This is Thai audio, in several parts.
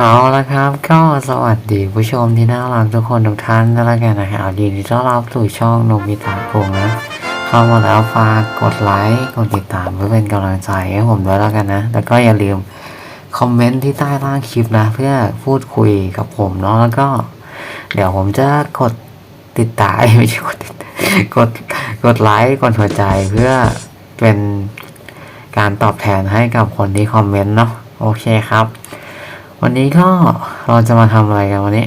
เอาละครับ ก็สวัสดีผู้ชมที่น่ารักทุกคนทุกท่านก็แล้วกันนะครับยินดีต้อนรับสู่ช่องนกมิตาพงนะ เข้ามาแล้วฝากกดไลค์กดติดตามเพื่อเป็นกำลังใจให้ผมด้วยแล้วกันนะ แล้วก็อย่าลืมคอมเมนต์ที่ใต้ล่างคลิปนะ เพื่อพูดคุยกับผมเนาะแล้วก็ เดี๋ยวผมจะกดติดตามไม่ใช่กดติดกดกดไลค์กดหัวใจเพื่อเป็นการตอบแทนให้กับคนที่คอมเมนต์เนาะโอเคครับ วันนี้ก็เราจะมาทำอะไรกันวันนี้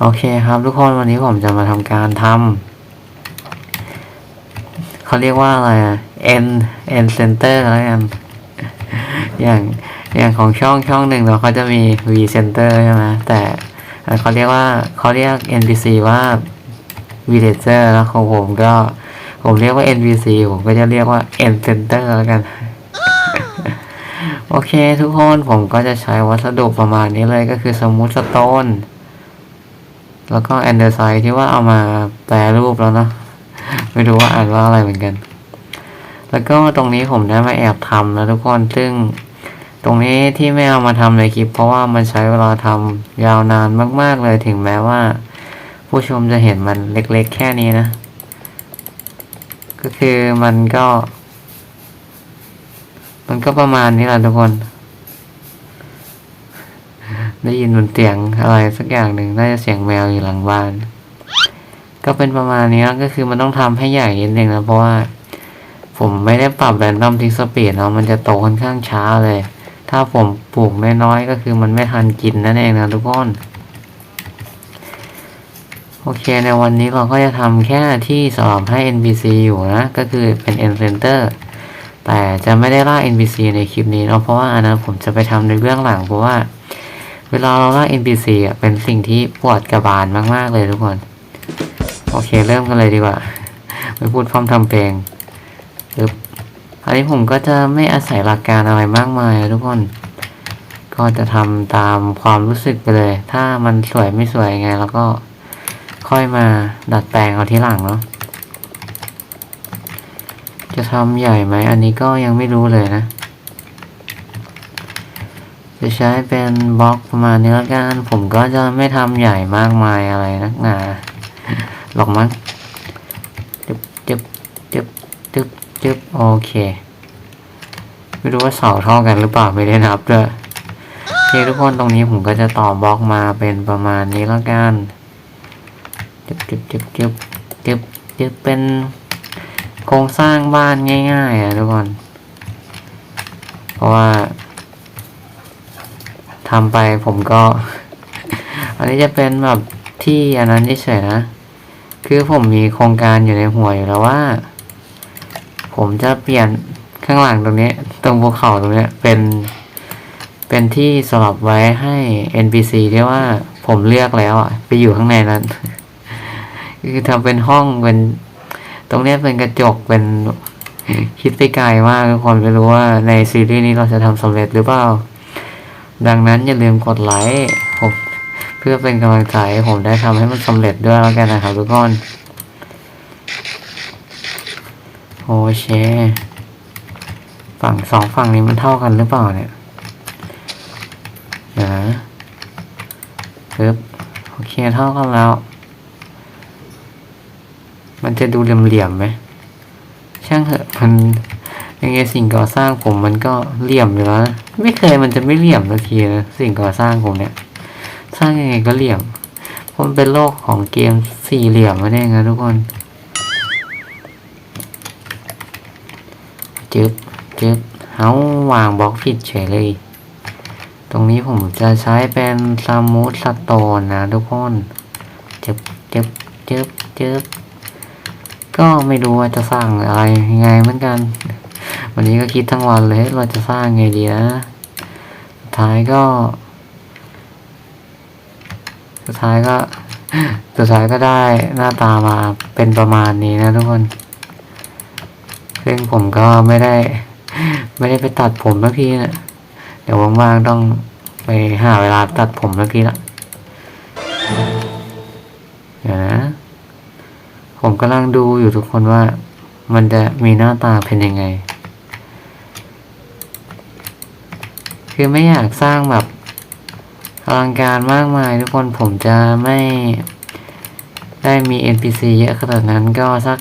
โอเคครับทุกคนวันนี้ผมจะมาทำการทำเขาเรียกว่าอะไรอะ N N center แล้วกันอย่างอย่างของช่องช่องหนึ่งเราเขาจะมี V center ใช่ไหมแต่เขาเรียกว่าเขาเรียก NPC ว่า Villager แล้วของผมก็ผมเรียกว่า NPC ผมก็จะเรียกว่า N center แล้วกัน โอเคทุกคนผมก็จะใช้วัสดุประมาณนี้เลยก็คือสมูทสโตนแล้วก็แอนเดอร์ไซที่ว่าเอามาแปรรูปแล้วนะไม่รู้ว่าอ่านว่าอะไรเหมือนกัน แล้วก็ตรงนี้ผมได้มาแอบทำแล้วทุกคนซึ่งตรงนี้ที่ไม่เอามาทำในคลิป เพราะว่ามันใช้เวลาทำยาวนานมาก ๆ เลยถึงแม้ว่า ผู้ชมจะเห็นมันเล็กๆ แค่นี้นะ ก็คือมันก็ มันก็ประมาณนี้แหละทุกคน ได้ยินบนเตียงอะไรสักอย่างหนึ่งน่าจะเสียงแมวอยู่หลังบ้าน ก็เป็นประมาณนี้ก็คือมันต้องทำให้ใหญ่นิดนึงนะเพราะว่า ผมไม่ได้ปรับแรนดอมทิกสปีดเนาะมันจะโตค่อนข้างช้าเลย ถ้าผมปลูกน้อยๆก็คือมันไม่ทันกินนั่นเองนะทุกคนโอเค ในวันนี้เราก็จะทำแค่ที่สำหรับให้ NPC อยู่นะ ก็คือเป็น End Center แต่จะไม่ได้ล่า NPC ในคลิปนี้เนาะเพราะว่าอันนั้นผมจะไปทำในเบื้องหลังเพราะว่า เวลาเราล่า NPC อะเป็นสิ่งที่ปวดกระบาลมากๆเลยทุกคน โอเคเริ่มกันเลยดีกว่าไม่พูดพร้อมทำเพลงปึ๊บอันนี้ผมก็จะไม่อาศัยหลักการอะไรมากมายทุกคน ก็จะทำตามความรู้สึกไปเลย ถ้ามันสวยไม่สวยยังไง แล้วก็ค่อยมาดัดแปลงเอาทีหลังเนาะ จะทำใหญ่ไหม อันนี้ก็ยังไม่รู้เลยนะ จะใช้เป็นบล็อกประมาณนี้ละกัน ผมก็จะไม่ทำใหญ่มากมายอะไรนักหนาหรอกมั้งจึบจึบจึบจึบจึบโอเค ไม่รู้ว่าเสาเท่ากันหรือเปล่าไม่ได้นับด้วยโอเคทุกคนตรงนี้ผมก็จะต่อบล็อกมาเป็นประมาณนี้ละกันจึบจึบจึบจึบจึบจึบเป็น โครงสร้างบ้านง่ายๆอะทุกคน เพราะว่าทำไปผมก็ อันนี้จะเป็นแบบที่อันนั้นเฉยนะ คือผมมีโครงการอยู่ในหัวอยู่แล้วว่า ผมจะเปลี่ยนข้างหลังตรงนี้ ตรงภูเขาตรงนี้เป็นเป็นที่สำหรับไว้ให้ NPC ที่ว่าผมเลือกแล้วอะ ไปอยู่ข้างในนั้น คือทำเป็นห้องเป็น ตรงนี้เป็นกระจกเป็นคิดไปไกลมากทุกคนไม่รู้ว่าในซีรีส์นี้เราจะทำสำเร็จหรือเปล่า ดังนั้นอย่าลืมกดไลค์ผมเพื่อเป็นกำลังใจผมได้ทำให้มันสำเร็จด้วยแล้วกันนะครับทุกคนโอเคฝั่งสองฝั่งนี้มันเท่ากันหรือเปล่าเนี่ยเดี๋ยวนะปึ๊บโอเคเท่ากันแล้ว มันจะดูเหลี่ยมๆไหมช่างเถอะมันยังไงสิ่งก่อสร้างผมมันก็เหลี่ยมอยู่แล้วนะไม่เคยมันจะไม่เหลี่ยมสักทีนะสิ่งก่อสร้างผมเนี่ย สร้างยังไงก็เหลี่ยมเพราะมันเป็นโลกของเกมสี่เหลี่ยมนั่นเงนะทุกคนจึ๊บจึ๊บเอาวางบล็อกผิดเฉยเลย ตรงนี้ผมจะใช้เป็นสมูทสโตนนะทุกคนจึ๊บจึ๊บจึ๊บจึ๊บ ก็ไม่รู้ว่าจะสร้างอะไรยังไงเหมือนกัน วันนี้ก็คิดทั้งวันเลยเราจะสร้างไงดีนะสุดท้ายก็ สุดท้ายก็สุดท้ายก็ได้หน้าตามาเป็นประมาณนี้นะทุกคนซึ่งผมก็ไม่ได้ ไม่ได้ไปตัดผมสักทีนะเดี๋ยวว่างๆต้องไปหาเวลาตัดผมสักทีละเดี๋ยวนะ ผมกำลังดูอยู่ทุกคนว่ามันจะมีหน้าตาเป็นยังไง คือไม่อยากสร้างแบบอลังการมากมาย ทุกคนผมจะไม่ได้มี NPC เยอะขนาดนั้นก็สัก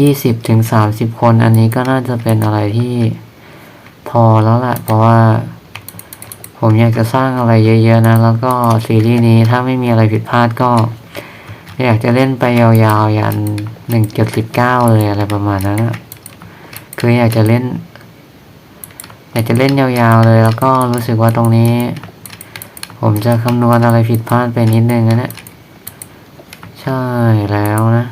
ยี่สิบถึงสามสิบคนอันนี้ก็น่าจะเป็นอะไรที่พอแล้วแหละเพราะว่า ผมอยากจะสร้างอะไรเยอะๆนะ แล้วก็ซีรีส์นี้ถ้าไม่มีอะไรผิดพลาดก็ อยากจะเล่นไปยาวๆ ยันหนึ่งจุดสิบเก้าเลยอะไรประมาณนั้นนะคืออยากจะเล่น อยากจะเล่นยาวๆเลยแล้วก็รู้สึกว่าตรงนี้ ผมจะคำนวณอะไรผิดพลาดไปนิดนึงนะเนี่ยใช่แล้วนะ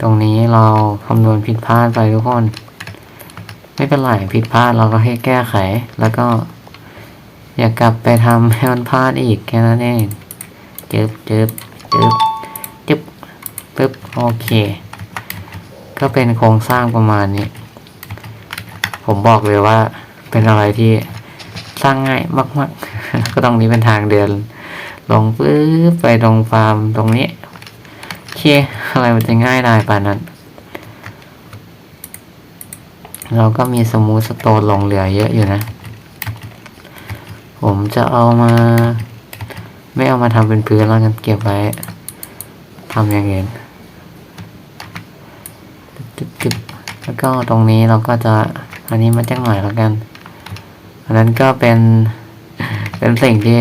ตรงนี้เราคำนวณผิดพลาดไปทุกคน ไม่เป็นไรผิดพลาดเราก็ให้แก้ไข แล้วก็ อย่ากลับไปทำให้มันพลาดอีกแค่นั้นเองจึบจึบจึบจึบ ปึ๊บโอเค ก็เป็นโครงสร้างประมาณนี้ ผมบอกเลยว่าเป็นอะไรที่สร้างง่ายมาก ๆ ก็ตรงนี้เป็นทางเดิน ลงปึ๊บไปตรงฟาร์มตรงนี้โอเคอะไรมันจะง่ายได้ป่านนั้น เราก็มีสมูทสโตนหลงเหลือเยอะอยู่นะ ผมจะเอามา ไม่เอามาทำเป็นพื้นแล้วกันเก็บไว้ทำอย่างอื่น จึ๊บจึ๊บแล้วก็ตรงนี้เราก็จะอันนี้มาจักหน่อยแล้วกัน อันนั้นก็เป็นเป็นสิ่งที่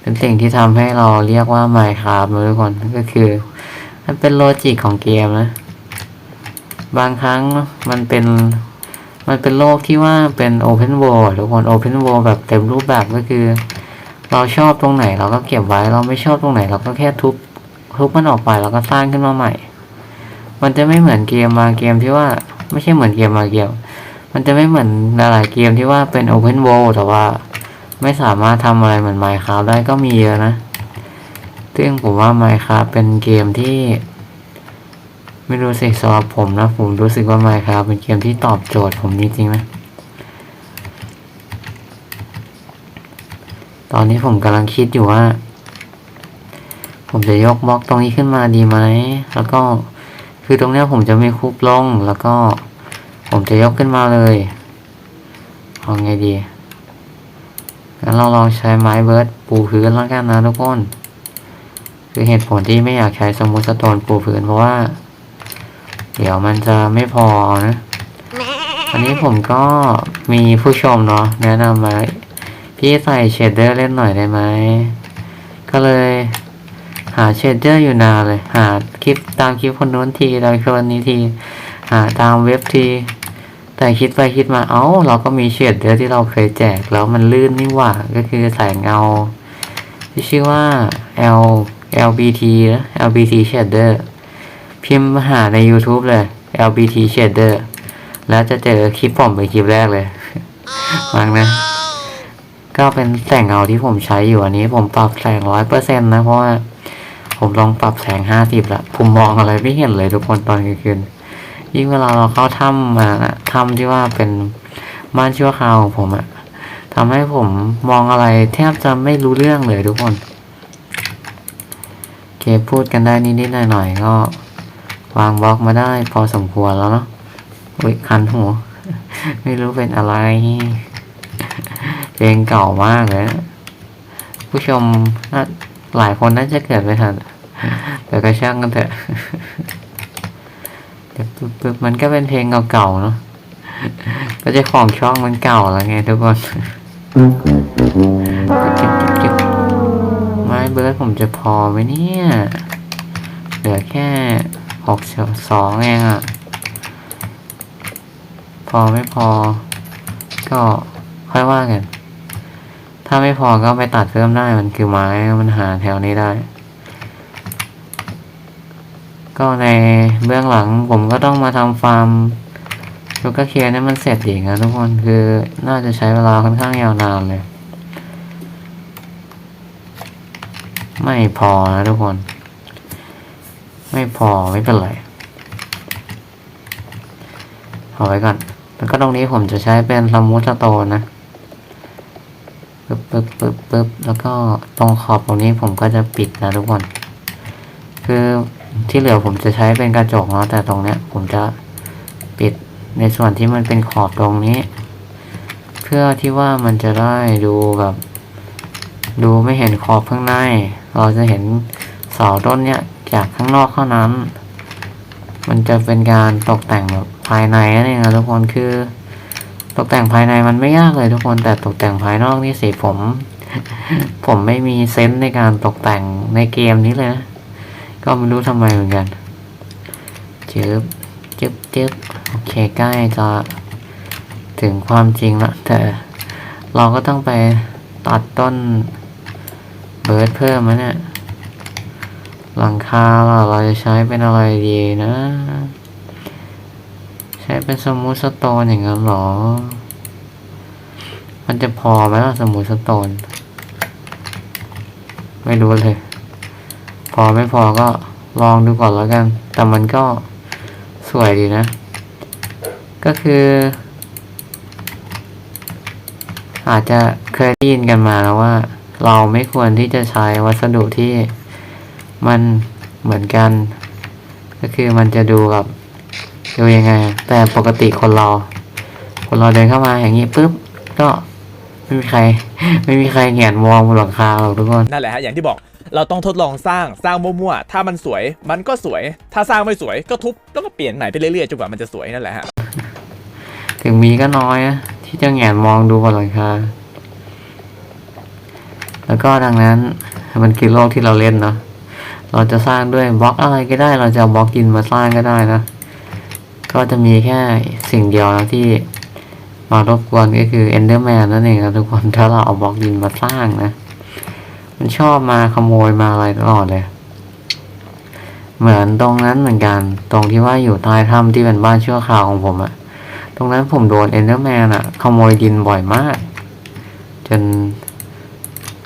เป็นสิ่งที่ทำให้เราเรียกว่า Minecraft นะทุกคนก็คือ มันเป็นโลจิกของเกมนะ บางครั้งมันเป็นมันเป็นโลกที่ว่าเป็น Open World ทุกคน Open World แบบเต็มรูปแบบก็คือ เราชอบตรงไหนเราก็เก็บไว้ เราไม่ชอบตรงไหน เราก็แค่ทุบทุบมันออกไปแล้วก็สร้างขึ้นมาใหม่ มันจะไม่เหมือนเกมบางเกมที่ว่าไม่ใช่เหมือนเกมบางเกม มันจะไม่เหมือนหลายๆเกมที่ว่าเป็น Open World แต่ว่าไม่สามารถทำอะไรเหมือน Minecraft ได้ก็มีเยอะนะ ซึ่งผมว่า Minecraft เป็นเกมที่ ไม่รู้สิสำหรับผมนะ ผมรู้สึกว่า Minecraft เป็นเกมที่ตอบโจทย์ผมจริงๆนะตอนนี้ผมกำลังคิดอยู่ว่า ผมจะยกบล็อกตรงนี้ขึ้นมาดีไหม แล้วก็ คือตรงเนี้ยผมจะไม่คุบลงแล้วก็ผมจะยกขึ้นมาเลยเอาไงดีงั้นเราลองใช้ไม้เบิร์ดปูพื้นแล้วกันนะทุกคน คือเหตุผลที่ไม่อยากใช้สมูทสโตนปูพื้นเพราะว่า เดี๋ยวมันจะไม่พอนะอันนี้ผมก็มีผู้ชมเนาะแนะนำมาพี่ใส่เชดเดอร์เล่นหน่อยได้ไหม ก็เลยหาเชดเดอร์อยู่นานเลย หาคลิป ตามคลิปคนโน้นทีตามคนนี้ทีหาตามเว็บที แต่คิดไปคิดมาเอ้า เราก็มีเชดเดอร์ที่เราเคยแจกแล้วมันลื่นนี่หว่า ก็คือแสงเงา ที่ชื่อว่า L LBT นะ LBT shader พิมพ์หาใน YouTube เลย LBT shader แล้วจะเจอคลิปผมเป็นคลิปแรกเลยฟังนะ ก็เป็นแสงเงาที่ผมใช้อยู่อันนี้ผมปรับแสงร้อยเปอร์เซ็นต์นะเพราะว่า ผมลองปรับแสงห้าสิบละผมมองอะไรไม่เห็นเลยทุกคนตอนกลางคืนยิ่งเวลาเราเข้าถ้ำมาถ้ำที่ว่าเป็นบ้านชั่วคราวของผมอะทำให้ผมมองอะไรแทบจะไม่รู้เรื่องเลยทุกคนโอเคพูดกันได้นิดๆหน่อยๆก็ วางบล็อกมาได้พอสมควรแล้วเนาะอุ้ยคันหูไม่รู้เป็นอะไรเพลงเก่ามากเลยผู้ชมน่า หลายคนน่าจะเกิดไม่ทันแต่ก็ช่างกันเถอะปึ๊บปึ๊บมันก็เป็นเพลงเก่าๆเนาะก็จะของช่องมันเก่าแล้วไงทุกคนไม้เบิร์ดผมจะพอไหมเนี่ย เหลือแค่หกสองเองอะพอไม่พอ ก็ค่อยว่ากันาไม่พอก็ไปตัดเพิ่มได้มันคือไม้มันหาแถวนี้ได้ ก็ในเบื้องหลังผมก็ต้องมาทำฟาร์มลูกกระเคียนให้มันเสร็จอีกนะทุกคนคือน่าจะใช้เวลาค่อนข้างยาวนานเลย ไม่พอนะทุกคน ไม่พอไม่เป็นไรเอาไว้ก่อนแล้วก็ตรงนี้ผมจะใช้เป็นสมูทสโตนนะ ปึ๊บปึ๊บปึ๊บปึ๊บแล้วก็ตรงขอบตรงนี้ผมก็จะปิดนะทุกคน คือที่เหลือผมจะใช้เป็นกระจกเนาะแต่ตรงเนี้ย ผมจะปิดในส่วนที่มันเป็นขอบตรงนี้ เพื่อที่ว่ามันจะได้ดูแบบ ดูไม่เห็นขอบข้างใน เราจะเห็นเสาต้นเนี้ยจากข้างนอกเท่านั้น มันจะเป็นการตกแต่งแบบภายในนั่นเองนะทุกคนคือ ตกแต่งภายในมันไม่ยากเลยทุกคน แต่ตกแต่งภายนอกนี่สิผม ผมไม่มีเซนส์ในการตกแต่งในเกมนี้เลยนะ ก็ไม่รู้ทำไมเหมือนกันจึบจึบจึบโอเคใกล้จะถึงความจริงละแต่เราก็ต้องไปตัดต้นเบิร์ดเพิ่มนะเนี่ยหลังคาล่ะเราจะใช้เป็นอะไรดีนะ ใช้เป็นสมูทสโตนอย่างนั้นหรอ มันจะพอไหมล่ะสมูทสโตน ไม่รู้เลย พอไม่พอก็ลองดูก่อนแล้วกัน แต่มันก็สวยดีนะ ก็คือ อาจจะเคยได้ยินกันมาแล้วว่า เราไม่ควรที่จะใช้วัสดุที่มันเหมือนกัน ก็คือมันจะดูแบบ ดูยังไง แต่ปกติคนเราคนเราเดินเข้ามาอย่างนี้ปุ๊บก็ไม่มีใคร ไม่มีใครแหงนมองบนหลังคาหรอกทุกคนนั่นแหละฮะอย่างที่บอกเราต้องทดลองสร้างสร้างมั่วๆ ถ้ามันสวยมันก็สวย ถ้าสร้างไม่สวยก็ทุบแล้วก็เปลี่ยนใหม่ไปเรื่อยๆจนกว่ามันจะสวยนั่นแหละฮะถึงมีก็น้อยนะที่จะแหงนมองดูบนหลังคาแล้วก็ดังนั้นมันคือโลกที่เราเล่นเนาะเราจะสร้างด้วยบล็อกอะไรก็ได้ เราจะเอาบล็อกดินมาสร้างก็ได้นะ ก็จะมีแค่สิ่งเดียวนะที่มารบกวนก็คือ Enderman นั่นเองนะทุกคนถ้าเราเอาบล็อกดินมาสร้างนะ มันชอบมาขโมยมาอะไรตลอดเลย เหมือนตรงนั้นเหมือนกัน ตรงที่ว่าอยู่ใต้ถ้ำที่เป็นบ้านชั่วคราวของผมอะตรงนั้นผมโดนเอนเดอร์แมนอะขโมยดินบ่อยมาก จน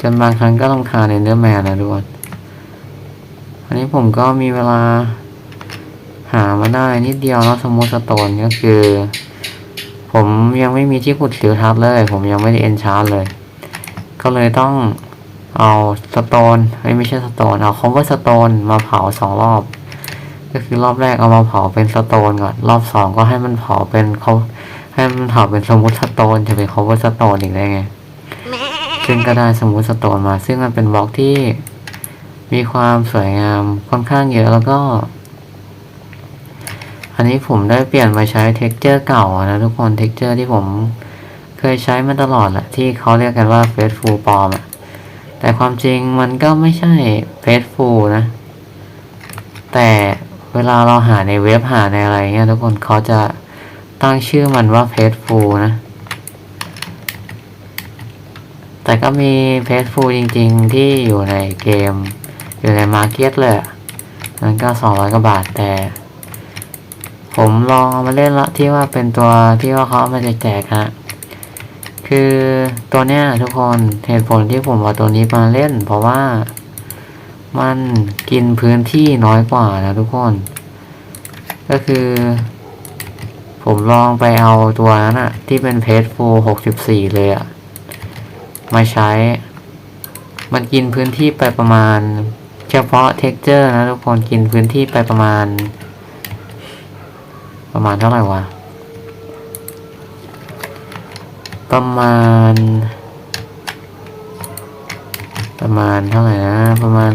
จนบางครั้งก็ต้องคาเอนเดอร์แมนนะทุกคนอันนี้ผมก็มีเวลา หามาได้นิดเดียวแล้วสมูทสโตนก็คือ ผมยังไม่มีที่ขุดสิวทับเลย ผมยังไม่ได้เอนชาร์เลย ก็เลยต้องเอาสโตนไม่ใช่สโตนเอาคอมเวอร์สโตนมาเผาสองรอบ ก็คือรอบแรกเอามาเผาเป็นสโตนก่อนรอบสองก็ให้มันเผาเป็นเขาให้มันเผาเป็นสมุทสโตนจะเป็นคอเวอร์สโตนอีกได้ไงซึ่งก็ได้สมุทสโตนมา ซึ่งมันเป็นบล็อกที่มีความสวยงามค่อนข้างเยอะแล้วก็ อันนี้ผมได้เปลี่ยนมาใช้เท็กเจอร์เก่านะทุกคนเท็กเจอร์ที่ผมเคยใช้มาตลอดแหละที่เขาเรียกกันว่าเฟสฟูปอมอะแต่ความจริงมันก็ไม่ใช่เฟสฟูนะ แต่เวลาเราหาในเว็บหาในอะไรเงี้ยทุกคนเขาจะตั้งชื่อมันว่าเพจฟูนะ แต่ก็มีเพจฟูจริงๆ ที่อยู่ในเกม อยู่ในมาร์เก็ตเลยนั้นก็สองร้อยกว่าบาทแต่ ผมลองเอามาเล่นละที่ว่าเป็นตัวที่ว่าเขามาแจกฮะคือตัวเนี้ยทุกคนเหตุผลที่ผมเอาตัวนี้มาเล่น เพราะว่ามันกินพื้นที่น้อยกว่านะทุกคน ก็คือ ผมลองไปเอาตัวนั้นอะที่เป็นเพจโฟหกสิบสี่เลยอะมาใช้ มันกินพื้นที่ไปประมาณ เฉพาะเท็กเจอร์นะทุกคนกินพื้นที่ไปประมาณ ประมาณเท่าไหร่วะ ประมาณ ประมาณเท่าไหร่นะ ประมาณ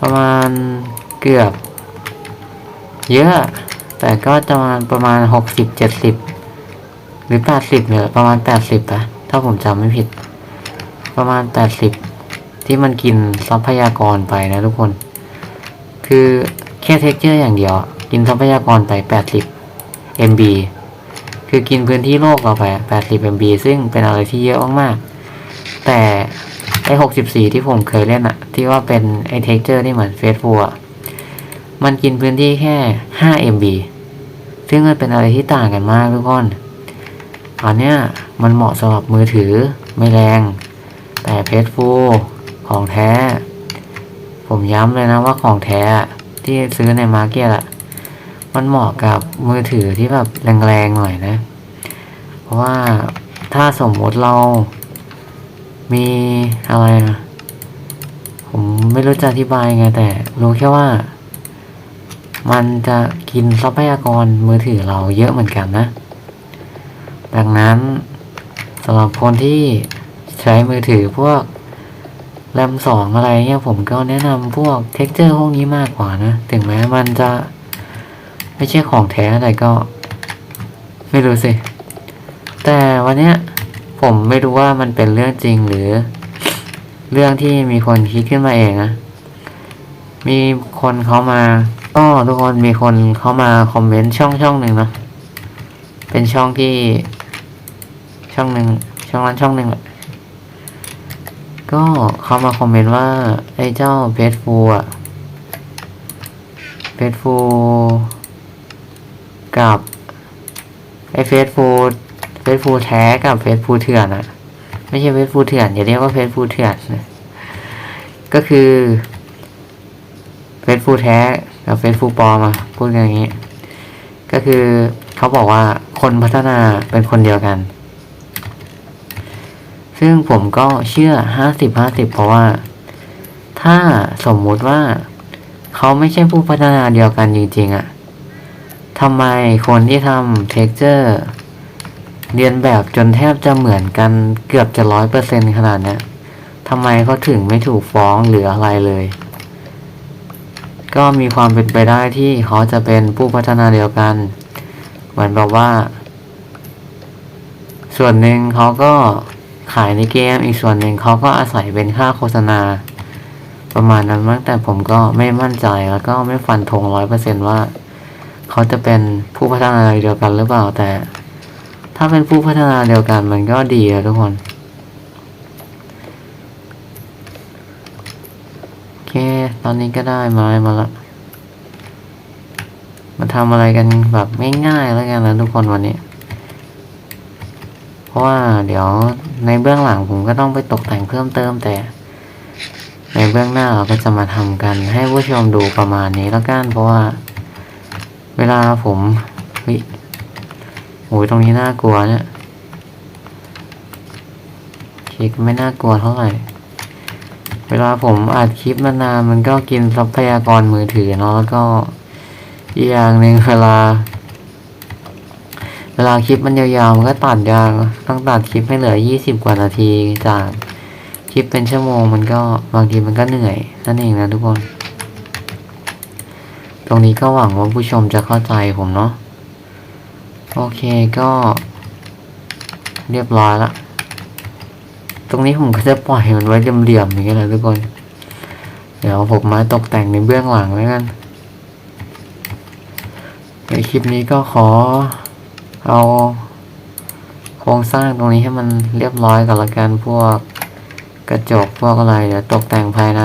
ประมาณเกือบ เยอะ แต่ก็จะประมาณประมาณหกสิบเจ็ดสิบหรือแปดสิบเนี่ยประมาณแปดสิบอะถ้าผมจำไม่ผิด ประมาณแปดสิบที่มันกินทรัพยากรไปนะทุกคน คือแค่เท็กเจอร์อย่างเดียว กินทรัพยากรไปแปดสิบ MB คือกินพื้นที่โลกเราไปแปดสิบ MB ซึ่งเป็นอะไรที่เยอะมากๆ แต่ไอ้หกสิบสี่ที่ผมเคยเล่นอะที่ว่าเป็นไอ้เท็กเจอร์ที่เหมือนเฟสฟูอะมันกินพื้นที่แค่ห้า MB ซึ่งมันเป็นอะไรที่ต่างกันมากทุกคนอันเนี้ยมันเหมาะสำหรับมือถือไม่แรง แต่เพชรฟูของแท้ ผมย้ำเลยนะว่าของแท้ที่ซื้อในมาร์เก็ตอะ มันเหมาะกับมือถือที่แบบแรงๆหน่อยนะ เพราะว่าถ้าสมมติเรา มีอะไรนะผมไม่รู้จะอธิบายไงแต่รู้แค่ว่า มันจะกินทรัพยากรมือถือเราเยอะเหมือนกันนะ ดังนั้นสำหรับคนที่ใช้มือถือพวกแรมสองอะไรเงี้ยผมก็แนะนำพวกเท็กเจอร์พวกนี้มากกว่านะ ถึงแม้มันจะ ไม่ใช่ของแท้แต่ก็ ไม่รู้สิ แต่วันเนี้ยผมไม่รู้ว่ามันเป็นเรื่องจริงหรือ เรื่องที่มีคนคิดขึ้นมาเองนะมีคนเขามาก็ทุกคนมีคนเขามาคอมเมนต์ช่องช่องหนึ่งนะเป็นช่องที่ ช่องหนึ่งช่องนั้นช่องหนึ่งแหละก็เขามาคอมเมนต์ว่า ไอ้เจ้าเพจฟูอะเพจฟู กับไอเฟซฟูเฟซฟูแท้กับเฟซฟูเถื่อนอะไม่ใช่เฟซฟูเถื่อนอย่าเรียกว่าเฟซฟูเถื่อนนะก็คือเฟซฟูแท้กับเฟซฟูปลอมอะพูดกันอย่างนี้ ก็คือเขาบอกว่าคนพัฒนาเป็นคนเดียวกัน ซึ่งผมก็เชื่อห้าสิบห้าสิบเพราะว่า ถ้าสมมุติว่าเขาไม่ใช่ผู้พัฒนาเดียวกันจริงๆอะ ทำไมคนที่ทำเท็กเจอร์เรียนแบบจนแทบจะเหมือนกันเกือบจะร้อยเปอร์เซ็นขนาดนี้ทำไมเขาถึงไม่ถูกฟ้องหรืออะไรเลย ก็มีความเป็นไปได้ที่เขาจะเป็นผู้พัฒนาเดียวกัน เหมือนแบบว่า ส่วนหนึ่งเขาก็ขายในเกม อีกส่วนหนึ่งเขาก็อาศัยเป็นค่าโฆษณา ประมาณนั้นมั้งแต่ผมก็ไม่มั่นใจแล้วก็ไม่ฟันธงร้อยเปอร์เซ็นว่า เขาจะเป็นผู้พัฒนาเดียวกันหรือเปล่าแต่ ถ้าเป็นผู้พัฒนาเดียวกันมันก็ดีอะทุกคนโอเค ตอนนี้ก็ได้ไม้มาละมาทำอะไรกันแบบง่ายๆแล้วกันนะทุกคนวันนี้ เพราะว่าเดี๋ยวในเบื้องหลังผมก็ต้องไปตกแต่งเพิ่มเติมแต่ ในเบื้องหน้าเราก็จะมาทำกันให้ผู้ชมดูประมาณนี้แล้วกันเพราะว่า เวลาผมเฮ้ยโอ้ยตรงนี้น่ากลัวเนี่ยคลิกไม่น่ากลัวเท่าไหร่ เวลาผมอัดคลิปนานๆมันก็กินทรัพยากรมือถือเนาะแล้วก็อีกอย่างหนึ่งเวลา เวลาคลิปมันยาวๆมันก็ตัดยากต้องตัดคลิปให้เหลือยี่สิบกว่านาทีจากคลิปเป็นชั่วโมงมันก็บางทีมันก็เหนื่อยนั่นเองนะทุกคน ตรงนี้ก็หวังว่าผู้ชมจะเข้าใจผมเนาะโอเคก็ เรียบร้อยละ ตรงนี้ผมก็จะปล่อยมันไว้เหลี่ยมๆอย่างเงี้ยแหละทุกคน เดี๋ยวผมมาตกแต่งในเบื้องหลังแล้วกัน ในคลิปนี้ก็ขอ เอา โครงสร้างตรงนี้ให้มันเรียบร้อยก่อนละกันพวก กระจกพวกอะไรเดี๋ยวตกแต่งภายใน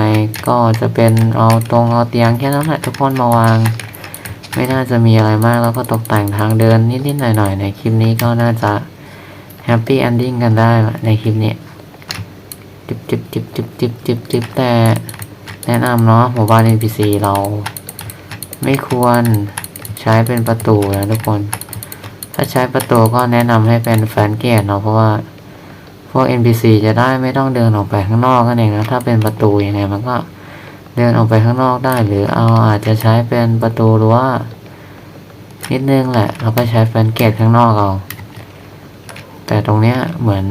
ก็จะเป็นเอาตรงเอาเตียงแค่นั้นแหละทุกคนมาวาง ไม่น่าจะมีอะไรมากแล้วก็ตกแต่งทางเดินนิดๆหน่อยๆในคลิปนี้ก็น่าจะแฮปปี้ n อนดิ้งกันได้ในคลิปนี้จิบจิบจิบจิบจิบจิบจิบแต่แนะนำเนาะหมู่บ้าน NPC เรา ไม่ควรใช้เป็นประตูนะทุกคน ถ้าใช้ประตูก็แนะนำให้เป็นแฟนเกตเนาะเพราะว่า วก NPC จะได้ไม่ต้องเดินออกไปข้างนอกนั่นเองนะถ้าเป็นประตูยังไงมันก็เดินออกไปข้างนอกได้ หรือเอาอาจจะใช้เป็นประตูหรือว่านิดนึงแหละเราก็ใช้แฟนเกตข้างนอกเอาแต่ตรงเนี้ยเหมือน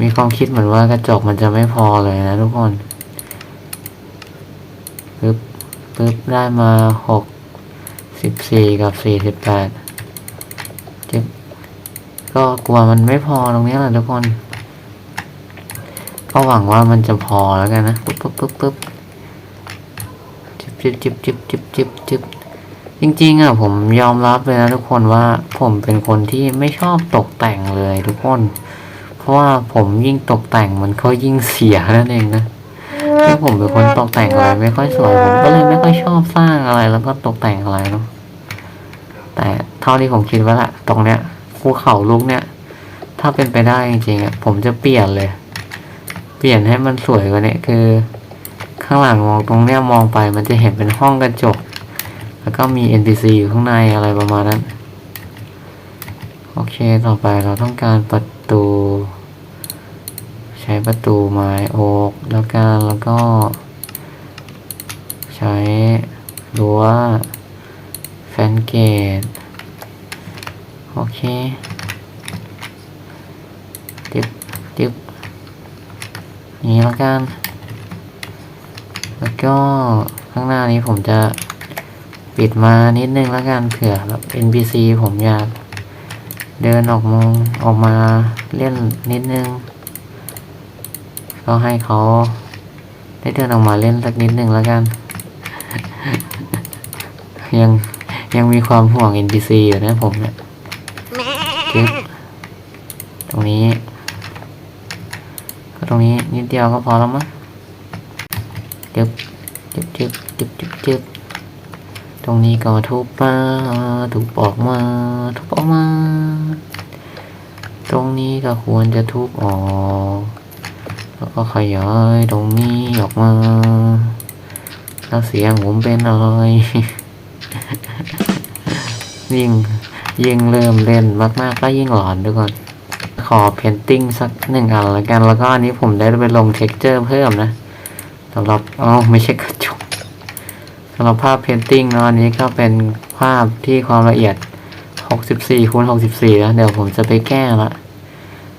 มีความคิดเหมือนว่ากระจกมันจะไม่พอเลยนะทุกคนปึ๊บปึ๊บได้มาหกสิบสี่กับสี่สิบแปด ก็กลัวมันไม่พอตรงนี้แหละทุกคน ก็หวังว่ามันจะพอแล้วกันนะปึ๊บปึ๊บปึ๊บปึ๊บจิบจิบจิบจิบจิบจิบจิบจริงๆอะผมยอมรับเลยนะทุกคนว่าผมเป็นคนที่ไม่ชอบตกแต่งเลยทุกคน เพราะว่าผมยิ่งตกแต่งมันก็ยิ่งเสียนั่นเองนะที่ผมเป็นคนตกแต่งอะไรไม่ค่อยสวยผมก็เลยไม่ค่อยชอบสร้างอะไรแล้วก็ตกแต่งอะไรเนาะแต่เท่าที่ผมคิดว่าละตรงเนี้ย ภูเขาลูกเนี่ย ถ้าเป็นไปได้จริงๆอะผมจะเปลี่ยนเลย เปลี่ยนให้มันสวยกว่านี้คือ ข้างหลังมองตรงเนี้ยมองไปมันจะเห็นเป็นห้องกระจก แล้วก็มี NPC อยู่ข้างในอะไรประมาณนั้น โอเคต่อไปเราต้องการประตู ใช้ประตูไม้โอ๊กแล้วกันแล้วก็ ใช้รั้วแฟนเกต โอเคจึ๊บจึ๊บนี้แล้วกัน แล้วก็ข้างหน้านี้ผมจะปิดมานิดนึงแล้วกันเผื่อแบบ NPC ผมอยากเดินออกมองออกมาเล่นนิดนึง ก็ให้เขาได้เดินออกมาเล่นสักนิดนึงแล้วกัน ยังยังมีความห่วง NPC อยู่นะผมเนี่ย จึ๊บตรงนี้ ก็ตรงนี้นิดเดียวก็พอแล้วมั้งจึ๊บจึ๊บจึ๊บจึ๊บจึ๊บจึ๊บตรงนี้ก็ทุบมาทุบออกมา ทุบออกมา ตรงนี้ก็ควรจะทุบออกแล้วก็ขยายตรงนี้ออกมาแล้วเสียงผมเป็นอะไรยิ่ง ยิ่งเริ่มเล่นมากๆก็ยิ่งหลอนทุกคนขอเพนติ้งสักหนึ่งอันละกัน แล้วก็อันนี้ผมได้ไปลงเท็กเจอร์เพิ่มนะสำหรับอ๋อไม่ใช่กระจกสำหรับภาพเพนติ้งเนาะอันนี้ก็เป็นภาพที่ความละเอียด 64คูณ64แล้วเดี๋ยวผมจะไปแก้ละ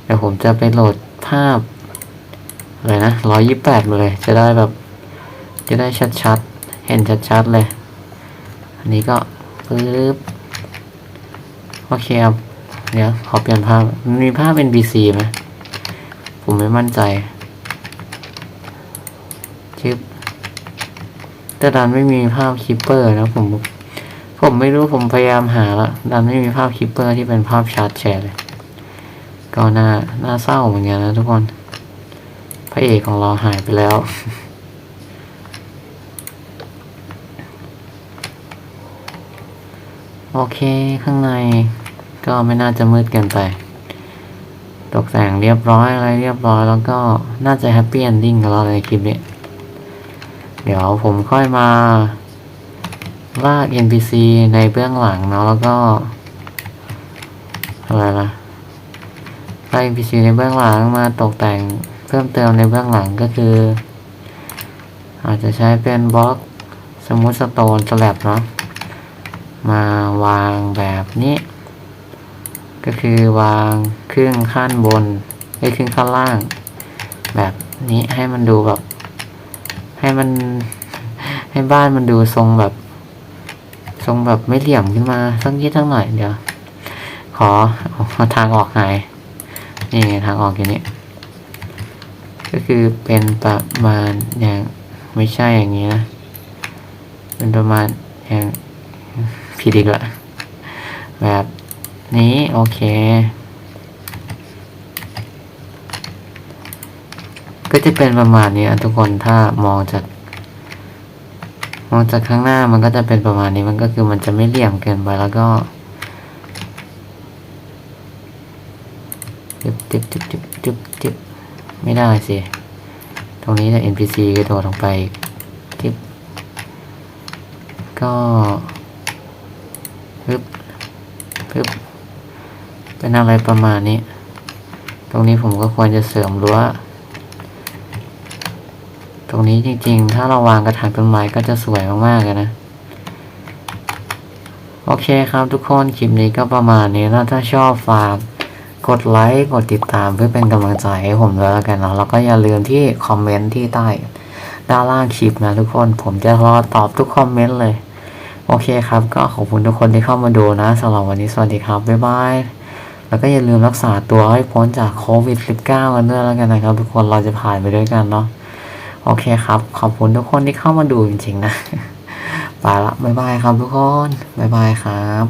เดี๋ยวผมจะไปโหลดภาพอะไรนะ128 มาเลย จะได้แบบ จะได้ชัดๆ เห็นชัดๆเลย อันนี้ก็ปึ๊บ โอเคครับ เดี๋ยวขอเปลี่ยนภาพ มีภาพ NPC ไหม ผมไม่มั่นใจชิปแต่ดันไม่มีภาพคิปเปอร์นะผม ผมไม่รู้ผมพยายามหาแล้วดันไม่มีภาพคิปเปอร์ที่เป็นภาพชาร์ตแชร์เลย ก็น่า น่าเศร้าเหมือนกันนะทุกคน พระเอกของเราหายไปแล้ว โอเคข้างในก็ไม่น่าจะมืดเกินไป ตกแต่งเรียบร้อยอะไรเรียบร้อยแล้วก็น่าจะแฮปปี้เอนดิ้งกับเราในคลิปนี้ เดี๋ยวผมค่อยมาลาก NPC ในเบื้องหลังเนาะแล้วก็ อะไรล่ะลาก NPC ในเบื้องหลังมาตกแต่งเพิ่มเติมในเบื้องหลังก็คือ อาจจะใช้เป็นบล็อกสมูทสโตนสแลบเนาะ มาวางแบบนี้ ก็คือวางครึ่งขั้นบนไอ้ครึ่งขั้นล่าง แบบนี้ให้มันดูแบบ ให้มัน ให้บ้านมันดูทรงแบบ ทรงแบบไม่เหลี่ยมขึ้นมาสักนิดทั้งหน่อยเดี๋ยว ขอเอาทางออกหายนี่ไงทางออกอยู่นี่ก็คือเป็นประมาณอย่างไม่ใช่อย่างนี้นะเป็นประมาณอย่าง ผิดอีกละแบบนี้ โอเค ก็จะเป็นประมาณนี้ทุกคนถ้ามองจาก มองจากข้างหน้ามันก็จะเป็นประมาณนี้มันก็คือมันจะไม่เหลี่ยมเกินไปแล้วก็จึ๊บจึ๊บจึ๊บจึ๊บจึ๊บจึ๊บไม่ได้สิ ตรงนี้จะ NPC กระโดดลงไปจึ๊บก็ ปึ๊บปึ๊บเป็นอะไรประมาณนี้ ตรงนี้ผมก็ควรจะเสริมรั้ว ตรงนี้จริงๆ ถ้าเราวางกระถางต้นไม้ก็จะสวยมากๆเลยนะ โอเคครับทุกคน คลิปนี้ก็ประมาณนี้แล้วถ้าชอบฝากกดไลค์ กดติดตามเพื่อเป็นกำลังใจให้ผมด้วยแล้วกันเนาะแล้วก็อย่าลืมที่คอมเมนต์ที่ใต้ด้านล่างคลิปนะทุกคนผมจะรอตอบทุกคอมเมนต์เลย โอเคครับ ก็ขอบคุณทุกคนที่เข้ามาดูนะสำหรับวันนี้สวัสดีครับ บ๊ายบาย แล้วก็อย่าลืมรักษาตัวให้พ้นจากโควิด -19 กันด้วยแล้วกันนะครับ ทุกคนเราจะผ่านไปด้วยกันเนาะโอเคครับ ขอบคุณทุกคนที่เข้ามาดูจริงๆนะไปละบ๊ายบายครับทุกคนบ๊ายบายครับ